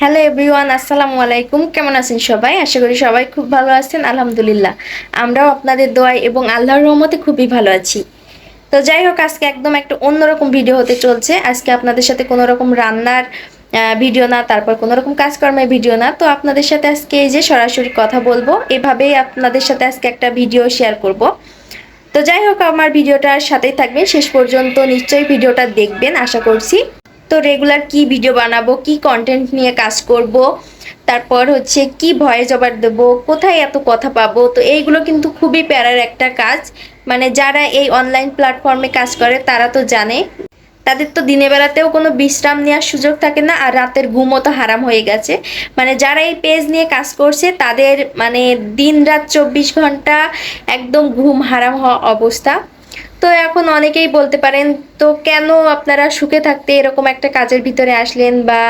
Hello everyone আসসালামু আলাইকুম। কেমন আছেন সবাই? আশা করি সবাই খুব ভালো আছেন, আলহামদুলিল্লাহ। আমরাও আপনাদের দোয়ায় এবং আল্লাহর রহমতে খুবই ভালো আছি। তো যাই হোক, আজকে একদম একটা অন্যরকম ভিডিও হতে চলছে। আজকে আপনাদের সাথে কোনো রকম রান্নার ভিডিও না, তারপর কোনো রকম কাজকর্মের ভিডিও না। তো আপনাদের সাথে আজকে এই যে সরাসরি কথা বলব, এভাবেই আপনাদের সাথে আজকে একটা ভিডিও শেয়ার করব। তো যাই হোক, আমার ভিডিওটার সাথেই থাকবেন। শেষ পর্যন্ত নিশ্চয়ই ভিডিওটা দেখবেন, আশা করছি। তো রেগুলার কি ভিডিও বানাবো, কি কন্টেন্ট নিয়ে কাজ করব, তারপর হচ্ছে কি ভয়ে জবাব দেবো, কোথায় এত কথা পাবো, তো এইগুলো কিন্তু খুবই প্যারার একটা কাজ। মানে যারা এই অনলাইন প্ল্যাটফর্মে কাজ করে, তারা তো জানে। তাদের তো দিনের বেলাতেও কোনো বিশ্রাম নেওয়ার সুযোগ থাকে না, আর রাতের ঘুমও তো হারাম হয়ে গেছে। মানে যারা এই পেজ নিয়ে কাজ করছে, তাদের মানে দিন রাত চব্বিশ ঘণ্টা একদম ঘুম হারাম হওয়া অবস্থা। তো এখন অনেকেই বলতে পারেন, তো কেন আপনারা সুখে থাকতে এরকম একটা কাজের ভিতরে আসলেন বা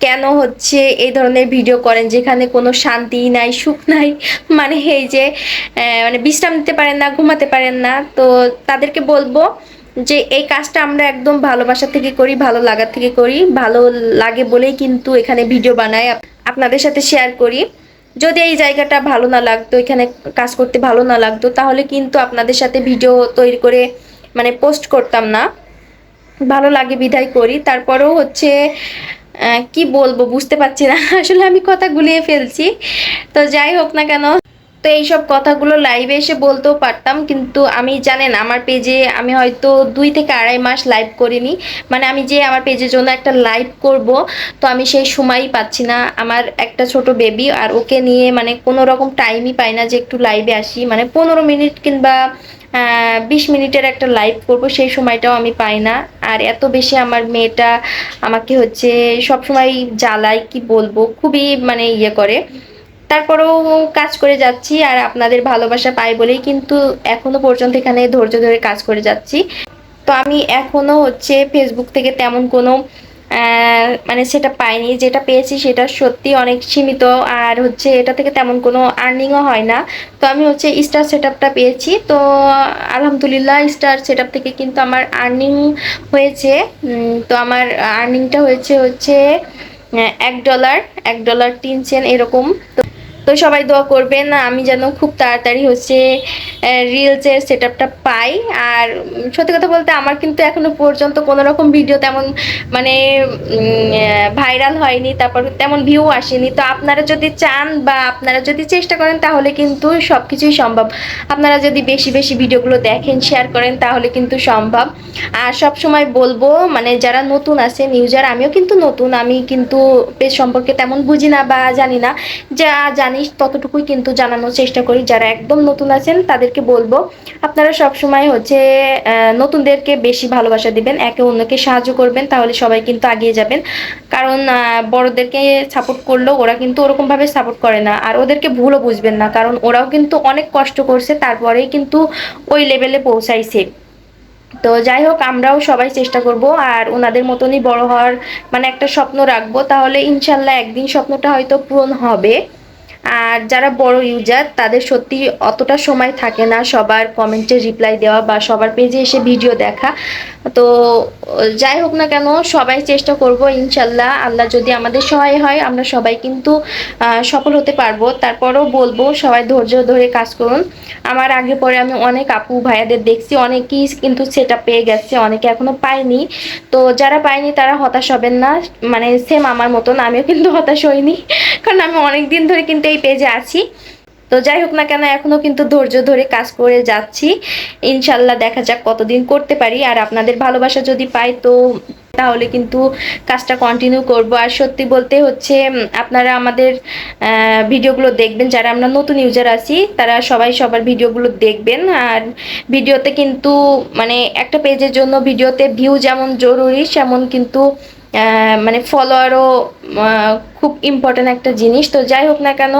কেন হচ্ছে এই ধরনের ভিডিও করেন যেখানে কোনো শান্তি নাই, সুখ নাই? মানে এই যে মানে বিশ্রাম দিতে পারেন না, ঘুমাতে পারেন না। তো তাদেরকে বলব যে, এই কাজটা আমরা একদম ভালোবাসা থেকে করি, ভালো লাগার থেকে করি, ভালো লাগে বলেই কিন্তু এখানে ভিডিও বানাই। আপনাদের সাথে শেয়ার করি। যদি এই জায়গাটা ভালো না লাগতো, এখানে কাজ করতে ভালো না লাগতো, তাহলে কিন্তু আপনাদের সাথে ভিডিও তৈরি করে মানে পোস্ট করতাম না। ভালো লাগে বিদায় করি। তারপরেও হচ্ছে কি বলব, বুঝতে পারছি না। আসলে আমি কথা গুলিয়ে ফেলছি। তো যাই হোক না কেন তো এইসব কথাগুলো লাইভে এসে বলতেও পারতাম, কিন্তু আমি জানেন আমার পেজে আমি হয়তো দুই থেকে আড়াই মাস লাইভ করিনি। মানে আমি যে আমার পেজের জন্য একটা লাইভ করব, তো আমি সেই সময়ই পাচ্ছি না। আমার একটা ছোট বেবি আর ওকে নিয়ে মানে কোনো রকম টাইমই পাই না যে একটু লাইভে আসি। মানে পনেরো মিনিট কিংবা বিশ মিনিটের একটা লাইভ করব, সেই সময়টাও আমি পাই না। আর এত বেশি আমার মেয়েটা আমাকে হচ্ছে সব সময় জ্বালায় কি বলব, খুবই মানে ইয়ে করে। তারপরেও কাজ করে যাচ্ছি আর আপনাদের ভালোবাসা পাই বলেই কিন্তু এখনও পর্যন্ত এখানে ধৈর্য ধরে কাজ করে যাচ্ছি। তো আমি এখনও হচ্ছে ফেসবুক থেকে তেমন কোনো মানে সেটা পাইনি। যেটা পেয়েছি সেটা সত্যি অনেক সীমিত আর হচ্ছে এটা থেকে তেমন কোনো আর্নিংও হয় না। তো আমি হচ্ছে স্টার সেট পেয়েছি। তো আলহামদুলিল্লাহ স্টার সেট থেকে কিন্তু আমার আর্নিং হয়েছে। তো আমার আর্নিংটা হয়েছে হচ্ছে এক ডলার এক ডলার তিন সেন্ট এরকম। তো তো সবাই দোয়া করবেন, আমি যেন খুব তাড়াতাড়ি হচ্ছে রিলসের সেট আপটা পাই। আর সত্যি কথা বলতে আমার কিন্তু এখনও পর্যন্ত কোনো রকম ভিডিও তেমন মানে ভাইরাল হয়নি, তারপর তেমন ভিউ আসেনি। তো আপনারা যদি চান বা আপনারা যদি চেষ্টা করেন, তাহলে কিন্তু সব কিছুই সম্ভব। আপনারা যদি বেশি বেশি ভিডিওগুলো দেখেন শেয়ার করেন, তাহলে কিন্তু সম্ভব। আর সব সময় বলব মানে যারা নতুন আছে নিউজার আমিও কিন্তু নতুন। আমি কিন্তু পেজ সম্পর্কে তেমন বুঝি না বা জানি না। যা জানিস, ততটুকুই কিন্তু জানানোর চেষ্টা করি। যারা একদম নতুন আছেন, তাদেরকে বলব, আপনারা সব সময় হচ্ছে নতুনদেরকে বেশি ভালোবাসা দিবেন, একে অন্যকে সাহায্য করবেন, তাহলে সবাই কিন্তু আগিয়ে যাবেন। কারণ বড়দেরকে সাপোর্ট করলেও ওরা কিন্তু ওরকম ভাবে সাপোর্ট করে না। আর ওদেরকে ভুলও বুঝবেন না, কারণ ওরাও কিন্তু অনেক কষ্ট করছে, তারপরেই কিন্তু ওই লেভেলে পৌঁছাইছে। তো যাই হোক, আমরাও সবাই চেষ্টা করব, আর ওনাদের মতনই বড় হওয়ার মানে একটা স্বপ্ন রাখব। তাহলে ইনশাল্লাহ একদিন স্বপ্নটা হয়তো পূরণ হবে। আর যারা বড় ইউজার তাদের সত্যি অতটা সময় থাকে না সবার কমেন্টে রিপ্লাই দেওয়া বা সবার পেজে এসে ভিডিও দেখা। তো যাই হোক না কেন, সবাই চেষ্টা করব, ইনশাল্লাহ আল্লাহ যদি আমাদের সহায় হয়, আমরা সবাই কিন্তু সফল হতে পারব। তারপরেও বলব, সবাই ধৈর্য ধরে কাজ করুন। আমার আগে পরে আমি অনেক আপু ভাইয়াদের দেখছি, অনেকেই কিন্তু সেটা পেয়ে গেছে, অনেকে এখনও পায়নি। তো যারা পায়নি, তারা হতাশ হবেন না। মানে সেম আমার মতন, আমিও কিন্তু হতাশ হইনি। কারণ আমি অনেক দিন ধরে কিন্তু এই পেজে আছি। তো যাই হোক না কেন, এখনও কিন্তু ধৈর্য ধরে কাজ করে যাচ্ছি। ইনশাল্লাহ দেখা যাক কতদিন করতে পারি। আর আপনাদের ভালোবাসা যদি পাই তো তাহলে কিন্তু কাজটা কন্টিনিউ করব। আর সত্যি বলতে হচ্ছে আপনারা আমাদের ভিডিওগুলো দেখবেন। যারা আমরা নতুন ইউজার আছি, তারা সবাই সবার ভিডিওগুলো দেখবেন। আর ভিডিওতে কিন্তু মানে একটা পেজের জন্য ভিডিওতে ভিউ যেমন জরুরি, সেমন কিন্তু মানে ফলোয়ারও খুব ইম্পর্ট্যান্ট একটা জিনিস। তো যাই হোক না কেন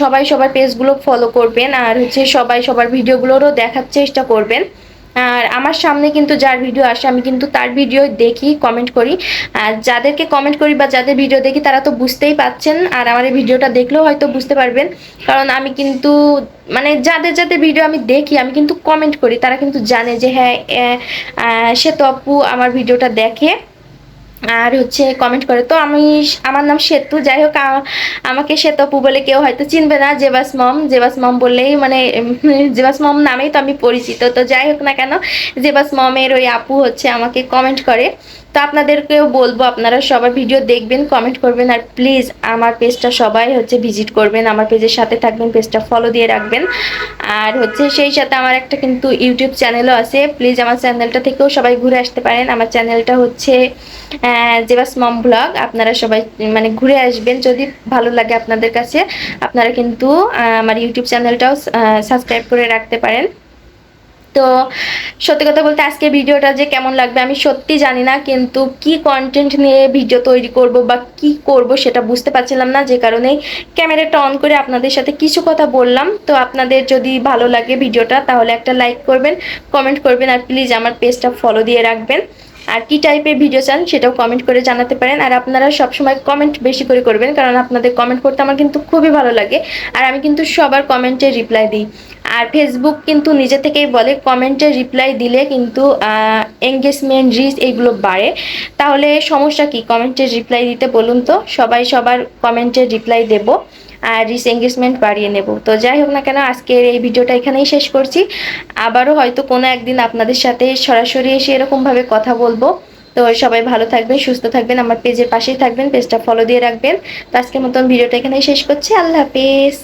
সবাই সবার পেজগুলো ফলো করবেন আর হচ্ছে সবাই সবার ভিডিওগুলোরও দেখার চেষ্টা করবেন। আর আমার সামনে কিন্তু যার ভিডিও আসে, আমি কিন্তু তার ভিডিও দেখি কমেন্ট করি। আর যাদেরকে কমেন্ট করি বা যাদের ভিডিও দেখি, তারা তো বুঝতেই পাচ্ছেন। আর আমার এই ভিডিওটা দেখলেও হয়তো বুঝতে পারবেন। কারণ আমি কিন্তু মানে যাদের যাদের ভিডিও আমি দেখি, আমি কিন্তু কমেন্ট করি। তারা কিন্তু জানে যে হ্যাঁ সে তো আপু আমার ভিডিওটা দেখে। আর হচ্ছে কমেন্ট করে, তো আমি আমার নাম সেতু, যাই হোক আমাকে শ্বেতপু বলে কেউ হয়তো চিনবে না, জেবাস মম জেবাস মম বললেই মানে জেবাস মম নামেই তো আমি পরিচিত, তো যাই হোক না কেন, জেবাস মমের ওই আপু হচ্ছে আমাকে কমেন্ট করে। তো আপনাদেরকেও বলব, আপনারা সবাই ভিডিও দেখবেন কমেন্ট করবেন, আর প্লিজ আমার পেজটা সবাই হচ্ছে ভিজিট করবেন, আমার পেজের সাথে থাকবেন পেজটা ফলো দিয়ে রাখবেন। আর হচ্ছে সেই সাথে আমার একটা কিন্তু ইউটিউব চ্যানেলও আছে প্লিজ আমার চ্যানেলটা থেকেও সবাই ঘুরে আসতে পারেন, আমার চ্যানেলটা হচ্ছে জেবাস মম ব্লগ আপনারা সবাই মানে ঘুরে আসবেন। যদি ভালো লাগে আপনাদের কাছে, আপনারা কিন্তু আমার ইউটিউব চ্যানেলটাও সাবস্ক্রাইব করে রাখতে পারেন। তো, সত্যি কথা বলতে আজকে ভিডিওটা যে কেমন লাগবে আমি সত্যি জানি না, কিন্তু কি কন্টেন্ট নিয়ে ভিডিও তৈরি করব বা কি করব সেটা বুঝতে পারছিলাম না, যে কারণেই ক্যামেরাটা অন করে আপনাদের সাথে কিছু কথা বললাম। তো আপনাদের যদি ভালো লাগে ভিডিওটা, তাহলে একটা লাইক করবেন কমেন্ট করবেন, আর প্লিজ আমার পেজটা ফলো দিয়ে রাখবেন। আর কি টাইপের ভিডিও চান সেটাও কমেন্ট করে জানাতে পারেন। আর আপনারা সবসময় কমেন্ট বেশি করে করবেন, কারণ আপনাদের কমেন্ট করতে আমার কিন্তু খুবই ভালো লাগে। আর আমি কিন্তু সবার কমেন্টে রিপ্লাই দিই। আর ফেসবুক কিন্তু নিজে থেকেই বলে কমেন্টে রিপ্লাই দিলে কিন্তু এঙ্গেজমেন্ট রিচ এইগুলো বাড়ে। তাহলে সমস্যা কি? কমেন্টে রিপ্লাই দিতে বলুন তো। সবাই সবার কমেন্টে রিপ্লাই দেব। আর রিস এঙ্গেজমেন্ট বাড়িয়ে নেব। তো যাই হোক না কেন, আজকের এই ভিডিওটা এখানেই শেষ করছি। আবারও হয়তো কোনো একদিন আপনাদের সাথে সরাসরি এসে এরকমভাবে কথা বলব। তো সবাই ভালো থাকবেন, সুস্থ থাকবেন, আমার পেজের পাশেই থাকবেন পেজটা ফলো দিয়ে রাখবেন। তো আজকের মতন ভিডিওটা এখানেই শেষ করছি। আল্লাহ হাফিজ।